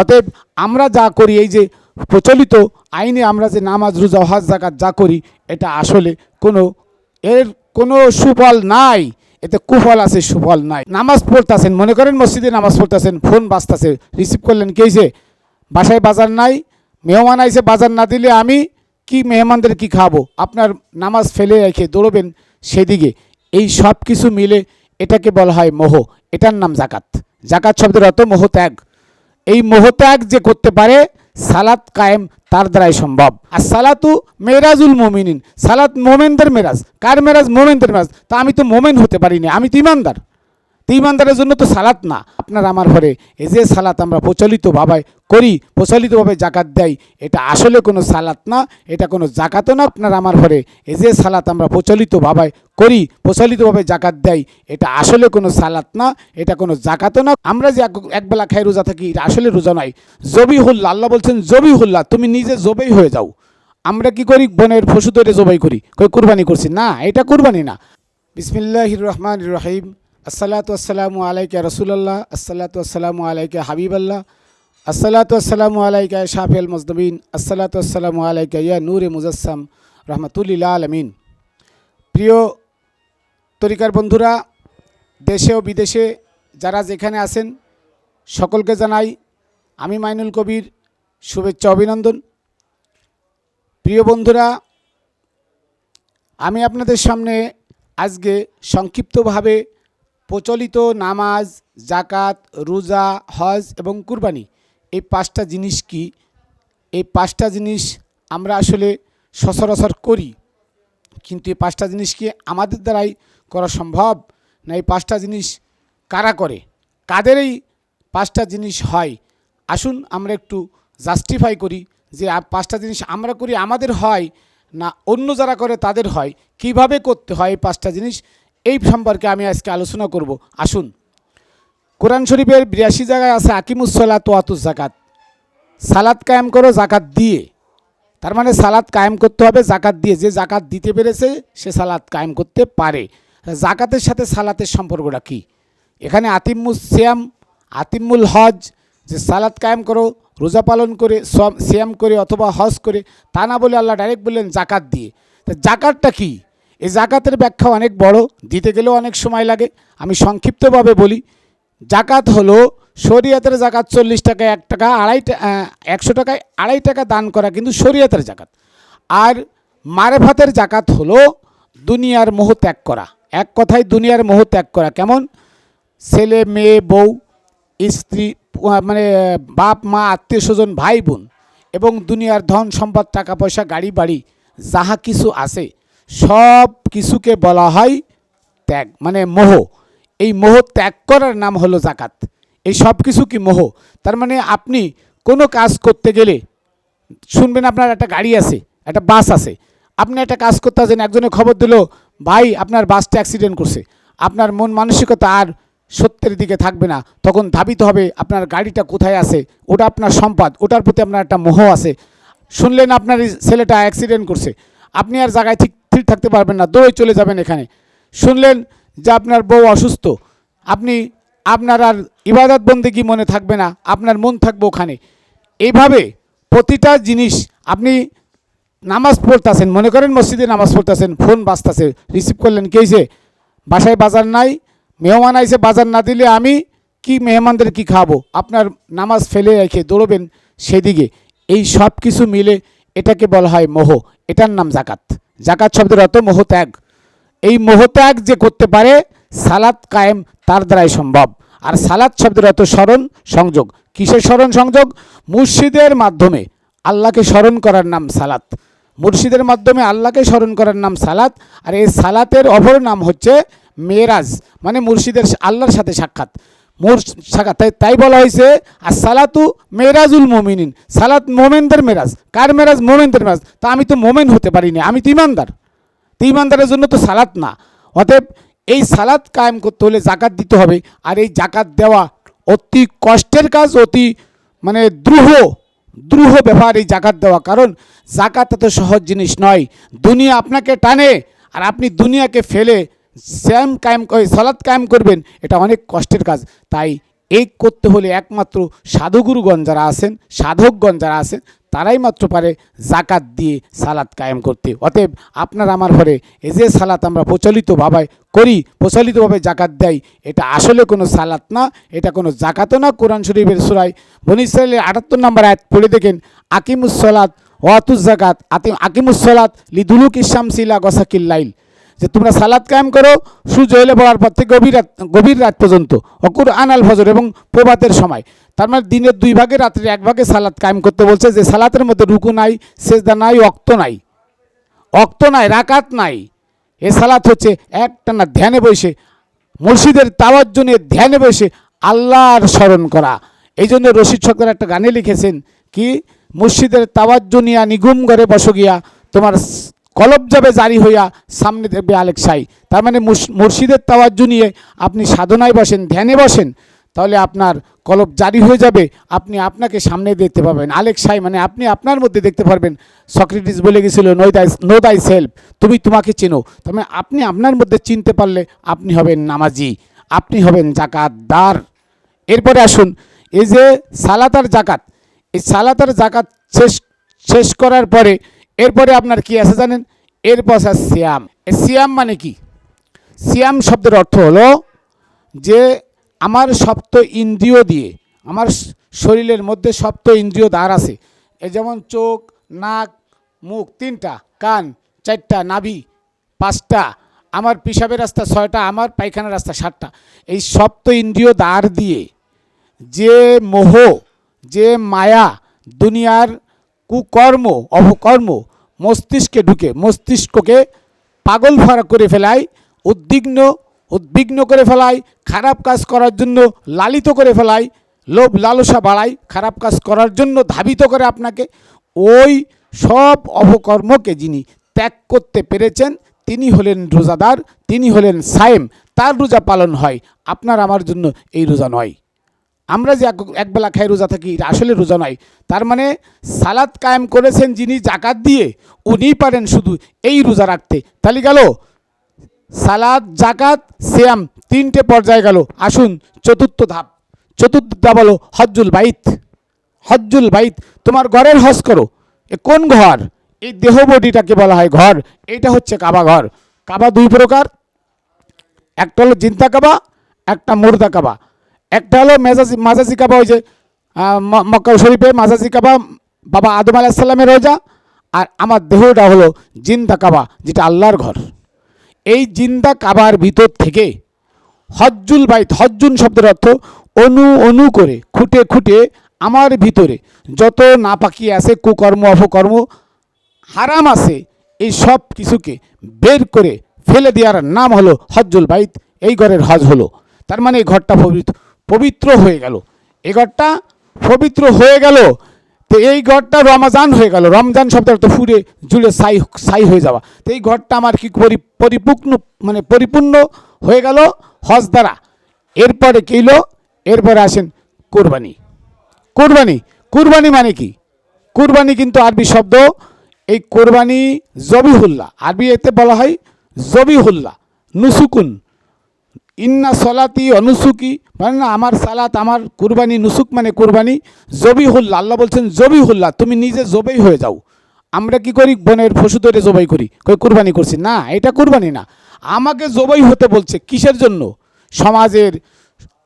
অতএব আমরা যা করি, এই যে প্রচলিত আইনে আমরা যে নামাজ, রোজা, হজ জাকাত যা করি, এটা আসলে কোনো এর কোনো সুফল নাই। এতে কুফল আছে, সুফল নাই। নামাজ পড়তেছেন, মনে করেন মসজিদে নামাজ পড়তেছেন, ফোন বাজতেছে রিসিভ করলেন কে যে? বাসায় বাজার নাই, মেহমান আইসে বাজার না দিলে আমি কি মেহমানদের কি খাব? আপনার নামাজ ফেলে রেখে দৌড়বেন সেদিকে। এই সব কিছু মিলে এটাকে বলা হয় মোহ। এটার নাম জাকাত জাকাত শব্দের অর্থ মোহ ত্যাগ। এই মোহত্যাগ যে করতে পারে, সালাত কায়েম তার দ্বারাই সম্ভব। আর সালাতু মেরাজুল মোমিনিন, সালাত মোমেনদের মেরাজ কার মেরাজ মোমেনদের মেরাজ তা আমি তো মোমেন হতে পারিনি, আমি তো ইমানদার। তো ইমানদারের জন্য তো সালাত না। আপনার আমার ঘরে এই যে সালাত আমরা প্রচলিতভাবে করি, প্রচলিতভাবে জাকাত দেয় এটা আসলে কোনো সালাত না, এটা কোনো জাকাতও না আপনার আমার ঘরে। এই যে সালাত আমরা প্রচলিতভাবে করি, প্রচলিতভাবে জাকাত দেয় এটা আসলে কোনো সালাত না, এটা কোনো জাকাতও না। আমরা যে এক- একবেলা খাই রোজা থাকি, এটা আসলে রোজা নয়। জবিহুল্লা আল্লাহ বলছেন, জবিহুল্লাহ, তুমি নিজে জবেই হয়ে যাও। আমরা কি করি, বনের পশু ধরে জবাই করি, কই কুরবানি করছি? না, এটা কুরবানি না। বিসমিল্লাহির রহমান রহিম। আসসালাতু আসসালামু আলাইকা রসুলাল্লাহ, আসসালাতু আসসালামু আলাইকা হাবিবাল্লাহ। আসসালাতু আসসালামু আলাইকা শাফিল মজদবিন আসসালাতু আসসালামু আলাইকা ইয়া নূরে মুজাসসাম রহমতুল্লিল্লা আলমিন। প্রিয় তরিকার বন্ধুরা, দেশে ও বিদেশে যারা যেখানে আছেন, সকলকে জানাই আমি মাইনুল কবির শুভেচ্ছা, অভিনন্দন। প্রিয় বন্ধুরা, আমি আপনাদের সামনে আজকে সংক্ষিপ্তভাবে প্রচলিত নামাজ জাকাত রোজা, হজ এবং কুরবানি এই পাঁচটা জিনিস কি? এই পাঁচটা জিনিস আমরা আসলে সচরাচর করি। কিন্তু এই পাঁচটা জিনিস কি আমাদের দ্বারাই করা সম্ভব? না এই পাঁচটা জিনিস কারা করে? কাদের এই পাঁচটা জিনিস হয়? আসুন আমরা একটু জাস্টিফাই করি যে পাঁচটা জিনিস আমরা করি আমাদের হয় না অন্য যারা করে তাদের হয়? কীভাবে করতে হয় এই পাঁচটা জিনিস? এই সম্পর্কে আমি আজকে আলোচনা করব। আসুন। কোরআন শরীফের বিরাশি জায়গায় আছে আকিমুসলা তোয়াতুস জাকাত সালাদ কায়েম করো জাকাত দিয়ে। তার মানে সালাদ কায়েম করতে হবে জাকাত দিয়ে। যে জাকাত দিতে পেরেছে, সে সালাদ কায়েম করতে পারে। জাকাতের সাথে সালাতের সম্পর্কটা কি? এখানে আতিমুস সিয়াম, আতিমুল হজ, যে সালাদ কায়েম করো, রোজা পালন করে সিয়াম করে অথবা হজ করে, তা না বলে আল্লাহ ডাইরেক্ট বললেন জাকাত দিয়ে। তা জাকাতটা কি? এই জাকাতের ব্যাখ্যা অনেক বড়, দিতে গেলেও অনেক সময় লাগে। আমি সংক্ষিপ্তভাবে বলি জাকাত হলো শরিয়াতের জাকাত চল্লিশ টাকা এক টাকা, আড়াই একশো টাকায় আড়াই টাকা দান করা কিন্তু শরিয়াতের জাকাত। আর মারেফাতের জাকাত হলো দুনিয়ার মোহ ত্যাগ করা। এক কথায় দুনিয়ার মোহ ত্যাগ করা। কেমন? ছেলে, মেয়ে, বউ, স্ত্রী মানে বাপ, মা, আত্মীয় স্বজন, ভাই, বোন এবং দুনিয়ার ধন, সম্পদ, টাকা, পয়সা, গাড়ি, বাড়ি, যাহা কিছু আছে, সব কিছুকে বলা হয় ত্যাগ মানে মোহ। এই মোহ ত্যাগ করার নাম হলো জাকাত এই সব কিছু কি মোহ? তার মানে আপনি কোনো কাজ করতে গেলে, শুনবেন আপনার একটা গাড়ি আছে, একটা বাস আছে। আপনি একটা কাজ করতে আছেন একজনে খবর দিল, ভাই, আপনার বাসটা অ্যাক্সিডেন্ট করছে। আপনার মন মানসিকতা আর সত্যের দিকে থাকবে না। তখন ধাবিত হবে আপনার গাড়িটা কোথায় আছে, ওটা আপনার সম্পদ, ওটার প্রতি আপনার একটা মোহ আছে। শুনলেন আপনার ছেলেটা অ্যাক্সিডেন্ট করছে। আপনি আর জায়গায় ঠিক ঠিক থাকতে পারবেন না, দৌড়ে চলে যাবেন এখানে। শুনলেন যে আপনার বউ অসুস্থ, আপনি, আপনার আর ইবাদত বন্দেগি মনে থাকবে না? আপনার মন থাকবে ওখানে। এইভাবে প্রতিটা জিনিস আপনি নামাজ পড়তেছেন, মনে করেন মসজিদে নামাজ পড়তেছেন, ফোন বাজতেছে রিসিভ করলেন, কে যে বাসায় বাজার নাই, মেহমান আইসে বাজার না দিলে আমি কি মেহমানদের কি খাব? আপনার নামাজ ফেলে রেখে দৌড়বেন সেদিকে। এই সব কিছু মিলে এটাকে বলা হয় মোহ। এটার নাম জাকাত। জাকাত শব্দের অর্থ মোহ ত্যাগ। এই মোহত্যাগ যে করতে পারে, সালাত কায়েম তার দ্বারাই সম্ভব। আর সালাত শব্দের অর্থ স্মরণ, সংযোগ। কিসের স্মরণ, সংযোগ? মুর্শিদের মাধ্যমে আল্লাহকে স্মরণ করার নাম সালাত। মুর্শিদের মাধ্যমে আল্লাহকে স্মরণ করার নাম সালাত। আর এই সালাতের অপর নাম হচ্ছে মেরাজ মানে মুর্শিদের আল্লাহর সাথে সাক্ষাৎ। মোর সাক্ষাৎ। তাই তাই বলা হয়েছে আর সালাতু মেরাজুল মোমিনিন। সালাত মোমেনদের মেরাজ কার মেরাজ মোমেনদের মেরাজ তা আমি তো মোমেন হতে পারিনি, আমি তো ইমানদার। ইমানদারের জন্য তো সালাত না। অতএব এই সালাত কায়েম করতে হলে জাকাত দিতে হবে। আর এই জাকাত দেওয়া অতি কষ্টের কাজ, অতি মানে দ্রুহ দ্রুহ ব্যাপার এই জাকাত দেওয়া। কারণ জাকাত এত সহজ জিনিস নয়। দুনিয়া আপনাকে টানে আর আপনি দুনিয়াকে ফেলে শ্যাম কায়েম করে সালাত কায়েম করবেন, এটা অনেক কষ্টের কাজ। তাই এই করতে হলে একমাত্র সাধুগুরুগণ যারা আছেন, সাধকগণ যারা আছেন তারাই মাত্র পারে জাকাত দিয়ে সালাত কায়েম করতে। অতএব আপনার আমার ঘরে এই যে সালাত আমরা প্রচলিতভাবে করি, প্রচলিতভাবে জাকাত দেয় এটা আসলে কোনো সালাত না, এটা কোনো জাকাতও না। কোরআন শরীফের সুরাই বনি ইসরায়েলের আটাত্তর নম্বর আয়াত পড়ে দেখেন আকিমুসলাত ওয়াতুজ জাকাত, আতি আকিমুসলাত লিদুলুক ইসামসিলা গসাকিল্লাইল যে তোমরা সালাদ কায়েম করো, সূর্য হলে পড়ার পর থেকে গভীর রাত গভীর রাত পর্যন্ত অকুর আনাল ফজর এবং প্রভাতের সময়। তার মানে দিনের দুই ভাগে রাত্রে এক ভাগে সালাদ কায়েম করতে বলছে যে সালাতের মধ্যে রুকু নাই, সেজদা নাই অক্ত নাই। অক্ত নাই, রাকাত নাই। এ সালাত হচ্ছে একটানা ধ্যানে বসে, মসজিদের তাওয়াজ্জনে ধ্যানে বসে আল্লাহর স্মরণ করা। এই জন্য রশিদ সরকার একটা গানে লিখেছেন কি, মসজিদের তাওয়াজ্জনিয়া নিগুম ঘরে বসো গিয়া তোমার কলব যাবে জারি হইয়া সামনে দেখবে আলেক সাই। তার মানে মুর্শিদের তাওয়াজ্জু নিয়ে আপনি সাধনায় বসেন, ধ্যানে বসেন, তাহলে আপনার কলব জারি হয়ে যাবে, আপনি আপনাকে সামনে দেখতে পাবেন। আলেক সাই মানে আপনি আপনার মধ্যে দেখতে পারবেন, সক্রেটিস বলে গেছিল নো দাই নো দাই সেলফ তুমি তোমাকে চেনো। তার মানে আপনি আপনার মধ্যে চিনতে পারলে আপনি হবেন নামাজি, আপনি হবেন জাকাত জাকাতদার। এরপরে আসুন, এই যে সালাতার জাকাত, এই সালাতার জাকাত শেষ শেষ করার পরে এরপরে আপনার কি আছে জানেন? এরপর আছে এই সিয়াম মানে কি? সিয়াম শব্দের অর্থ হলো যে আমার সপ্ত ইন্দ্রিয় দিয়ে, আমার শরীরের মধ্যে সপ্ত ইন্দ্রিয় দ্বার আছে। এ যেমন চোখ, নাক, মুখ তিনটা, কান চারটা, নাভি পাঁচটা, আমার পিসাবের রাস্তা ছয়টা, আমার পায়খানার রাস্তা সাতটা। এই সপ্ত ইন্দ্রিয় দ্বার দিয়ে যে মোহ, যে মায়া দুনিয়ার কুকর্ম, অপকর্ম মস্তিষ্কে ঢুকে, মস্তিষ্ককে পাগল ফারা করে ফেলায়, উদ্বিগ্ন উদ্বিগ্ন করে ফেলায়, খারাপ কাজ করার জন্য লালিত করে ফেলায়, লোভ লালসা বাড়ায়, খারাপ কাজ করার জন্য ধাবিত করে আপনাকে। ওই সব অপকর্মকে যিনি ত্যাগ করতে পেরেছেন, তিনি হলেন রোজাদার, তিনি হলেন সায়েম, তার রোজা পালন হয়। আপনার আমার জন্য এই রোজা নয়। আমরা যে এক- একবেলা খাই রোজা থাকি, এটা আসলে রোজা নয়। তার মানে সালাদ কায়েম করেছেন যিনি জাকাত দিয়ে, উনি পারেন শুধু এই রোজা রাখতে। তাহলে গেল, সালাদ, জাকাত, সিয়াম, তিনটে পর্যায়ে গেল। আসুন, চতুর্থ ধাপ। চতুর্থ ধাপ হলো হজ্জুল বাইত। হজ্জুল বাইত, তোমার ঘরের হজ করো। এ কোন ঘর? এই দেহ বডিটাকে বলা হয় ঘর। এইটা হচ্ছে কাবা ঘর। কাবা দুই প্রকার। একটা হলো জিন্তা কাবা, একটা মুর্দা কাবা। একটা হলো মেজাজি মাজাজি কাবা, ওই যে মক্কা শরীফে মাজাজি কাবা, বাবা আদম আলাহিসাল্লামের রোজা, আর আমার দেহটা হলো জিন্দা কাবা, যেটা আল্লাহর ঘর। এই জিন্দা কাবার ভিতর থেকে হজ্জুল বাইত, হজ্জুন শব্দের অর্থ অনু অনু করে, খুঁটে খুঁটে আমার ভিতরে যত নাপাকি আছে, কুকর্ম, অপকর্ম, হারাম আছে, এই সব কিছুকে বের করে ফেলে দেওয়ার নাম হলো হজ্জুল বাইত, এই ঘরের হজ হলো। তার মানে এই ঘরটা পবিত্র। পবিত্র হয়ে গেল। এ ঘরটা পবিত্র হয়ে গেল। তো এই ঘরটা রমজান হয়ে গেল। রমজান শব্দের তো ফুরে জুড়ে সাই সাই হয়ে যাওয়া। তো এই ঘরটা আমার কি পরি পরিপূর্ণ মানে পরিপূর্ণ হয়ে গেল হজ দ্বারা। এরপরে কইল এরপরে আসেন কোরবানি। কোরবানি। কুরবানি মানে কি? কুরবানি কিন্তু আরবি শব্দ। এই কোরবানি জবিহুল্লাহ। আরবি এতে বলা হয় জবিহুল্লাহ, নুসুকুন। ইন্না সলাতি অনুসুকি মানে না, আমার সালাত, আমার কুরবানি নুসুক মানে কুরবানি। জবিহুল্লাহ, আল্লাহ বলছেন জবি জবিহুল্লাহ, তুমি নিজে জবেই হয়ে যাও। আমরা কি করি? বনের পশু ধরে জবাই করি, কই কুরবানি করছি। না, এটা কুরবানি না। আমাকে জবাই হতে বলছে কিসের জন্য? সমাজের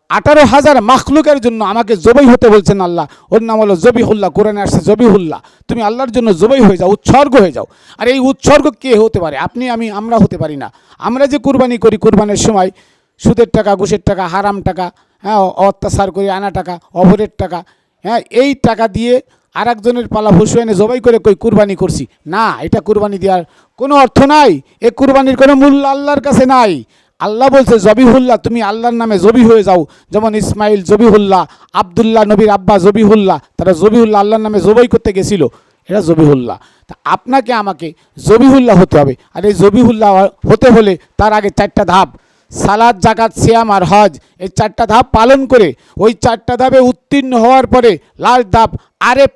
আঠারো হাজার মাখলুকের জন্য আমাকে জবাই হতে বলছেন আল্লাহ। ওর নাম হলো জবিহুল্লাহ, কোরআনে আসছে জবিহুল্লাহ। তুমি আল্লাহর জন্য জবাই হয়ে যাও, উৎসর্গ হয়ে যাও। আর এই উৎসর্গ কে হতে পারে? আপনি, আমি, আমরা হতে পারি না। আমরা যে কুরবানি করি, কুরবানির সময় সুদের টাকা, ঘুষের টাকা, হারাম টাকা হ্যাঁ অত্যাচার করে আনা টাকা অভরের টাকা হ্যাঁ এই টাকা দিয়ে আর একজনের পালা এনে জবাই করে কই কুরবানি করছি। না, এটা কুরবানি দেওয়ার কোনো অর্থ নাই। এ কুরবানির কোনো মূল্য আল্লাহর কাছে নাই। আল্লাহ বলছে, জবিহুল্লাহ, তুমি আল্লাহর নামে জবি হয়ে যাও। যেমন ইসমাইল জবিহুল্লাহ, আবদুল্লাহ নবীর আব্বা জবিহুল্লাহ, তারা জবিহুল্লাহ আল্লাহর নামে জবাই করতে গেছিল। এটা জবিহুল্লাহ। তা আপনাকে, আমাকে জবিহুল্লাহ হতে হবে। আর এই জবিহুল্লাহ হতে হলে তার আগে চারটা ধাপ। সালাদ, জাকাত, সিয়াম আর হজ এই চারটা ধাপ পালন করে ওই চারটা ধাপে উত্তীর্ণ হওয়ার পরে লাস্ট ধাপ আরেফ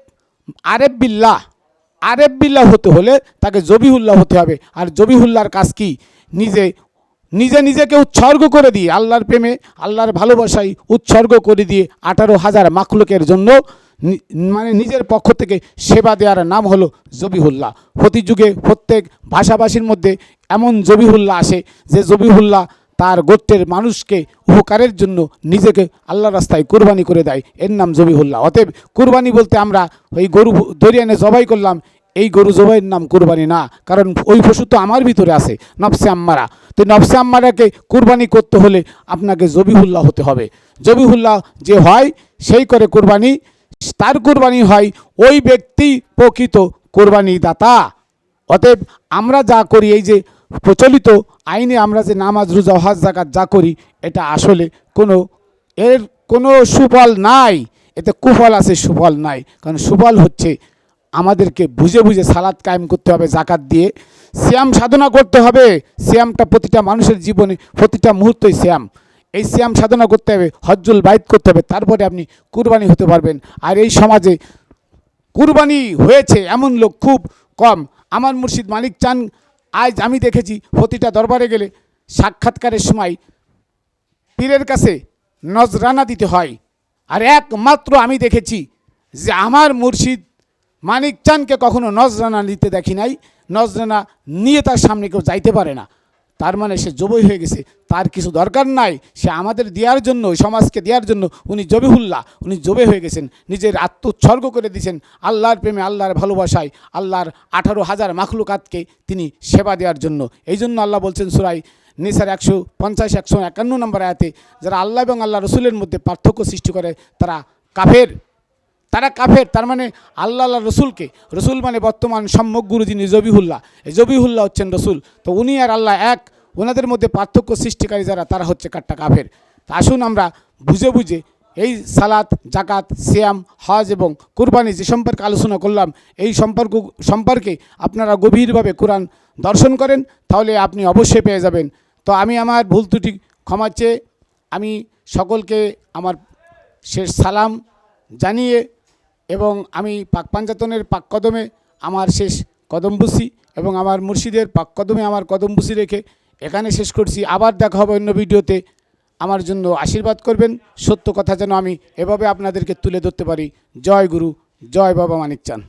আরেফ বিল্লাহ। আরেফ বিল্লাহ হতে হলে তাকে জবিহুল্লাহ হতে হবে। আর জবিহুল্লাহর কাজ কি? নিজে নিজে নিজেকে উৎসর্গ করে দিয়ে, আল্লাহর প্রেমে, আল্লাহর ভালোবাসায় উৎসর্গ করে দিয়ে আঠারো হাজার মাখলুকের জন্য মানে নিজের পক্ষ থেকে সেবা দেওয়ার নাম হলো জবিহুল্লাহ। প্রতি যুগে প্রত্যেক ভাষাভাষীর মধ্যে এমন জবিহুল্লাহ আসে যে জবিহুল্লাহ তার গোত্রের মানুষকে উপকারের জন্য নিজেকে আল্লাহ রাস্তায় কুরবানি করে দেয়। এর নাম জবিহুল্লাহ। অতএব কুরবানি বলতে আমরা ওই গরু দরিয়ানে জবাই করলাম, এই গরু জবাইয়ের নাম কুরবানি না। কারণ ওই পশু তো আমার ভিতরে আছে, নফসে আম্মারা। তো নফসে আম্মারাকে কুরবানি করতে হলে আপনাকে জবিহুল্লাহ হতে হবে। জবিহুল্লাহ যে হয়, সেই করে কুরবানি। তার কুরবানি হয় ওই ব্যক্তি প্রকৃত কোরবানি দাতা অতএব আমরা যা করি, এই যে প্রচলিত আইনে আমরা যে নামাজ, রোজা, হজ জাকাত যা করি, এটা আসলে কোনো এর কোনো সুফল নাই। এতে কুফল আছে, সুফল নাই। কারণ সুফল হচ্ছে আমাদেরকে বুঝে বুঝে সালাদ কায়েম করতে হবে জাকাত দিয়ে। শ্যাম সাধনা করতে হবে। শ্যামটা প্রতিটা মানুষের জীবনে, প্রতিটা মুহূর্তই শ্যাম এই শ্যাম সাধনা করতে হবে, হজ্জুল বাইত করতে হবে, তারপরে আপনি কুরবানি হতে পারবেন। আর এই সমাজে কুরবানি হয়েছে এমন লোক খুব কম। আমার মুর্শিদ মালিক চান আজ আমি দেখেছি প্রতিটা দরবারে গেলে সাক্ষাৎকারের সময় পীরের কাছে নজরানা দিতে হয়। আর একমাত্র আমি দেখেছি যে আমার মুর্শিদ মানিক চানকে কখনো নজরানা নিতে দেখি নাই, নজরানা নিয়ে তার সামনে কেউ যাইতে পারে না। তার মানে সে জবই হয়ে গেছে। তার কিছু দরকার নাই। সে আমাদের দেওয়ার জন্য সমাজকে দেওয়ার জন্য উনি জবিহুল্লাহ, উনি জবে হয়ে গেছেন। নিজের আত্মোৎসর্গ করে দিয়েছেন। আল্লাহর প্রেমে, আল্লাহর ভালোবাসায়, আল্লাহর আঠারো হাজার মাখলুকাতকে তিনি সেবা দেওয়ার জন্য। এই জন্য আল্লাহ বলছেন সুরাই নিসার একশো পঞ্চাশ, একশো একান্ন নম্বর আয়াতে, যারা আল্লাহ এবং আল্লাহ রসুলের মধ্যে পার্থক্য সৃষ্টি করে, তারা কাফের। তারা কাফের, তার মানে আল্লাহ আল্লাহ রসুলকে। রসুল মানে বর্তমান সম্যক গুরু যিনি জবিহুল্লাহ। এই জবিহুল্লাহ হচ্ছেন রসুল। তো উনি আর আল্লাহ এক। ওনাদের মধ্যে পার্থক্য সৃষ্টিকারী যারা, তারা হচ্ছে কাট্টা কাফের। তা আসুন আমরা বুঝে বুঝে এই সালাত জাকাত সিয়াম, হজ এবং কুরবানি যে সম্পর্কে আলোচনা করলাম, এই সম্পর্ক, সম্পর্কে আপনারা গভীরভাবে কোরআন দর্শন করেন, তাহলে আপনি অবশ্যই পেয়ে যাবেন। তো আমি আমার ভুল ত্রুটি ক্ষমা চেয়ে আমি সকলকে আমার শেষ সালাম জানিয়ে এবং আমি পাক পাঞ্জাতনের পাক কদমে আমার শেষ কদমবুসি এবং আমার মুর্শিদের পাক কদমে আমার কদমবুসি রেখে এখানে শেষ করছি। আবার দেখা হবে অন্য ভিডিওতে। আমার জন্য আশীর্বাদ করবেন। সত্য কথা যেন আমি এভাবে আপনাদেরকে তুলে ধরতে পারি। জয় গুরু, জয় বাবা মানিক চান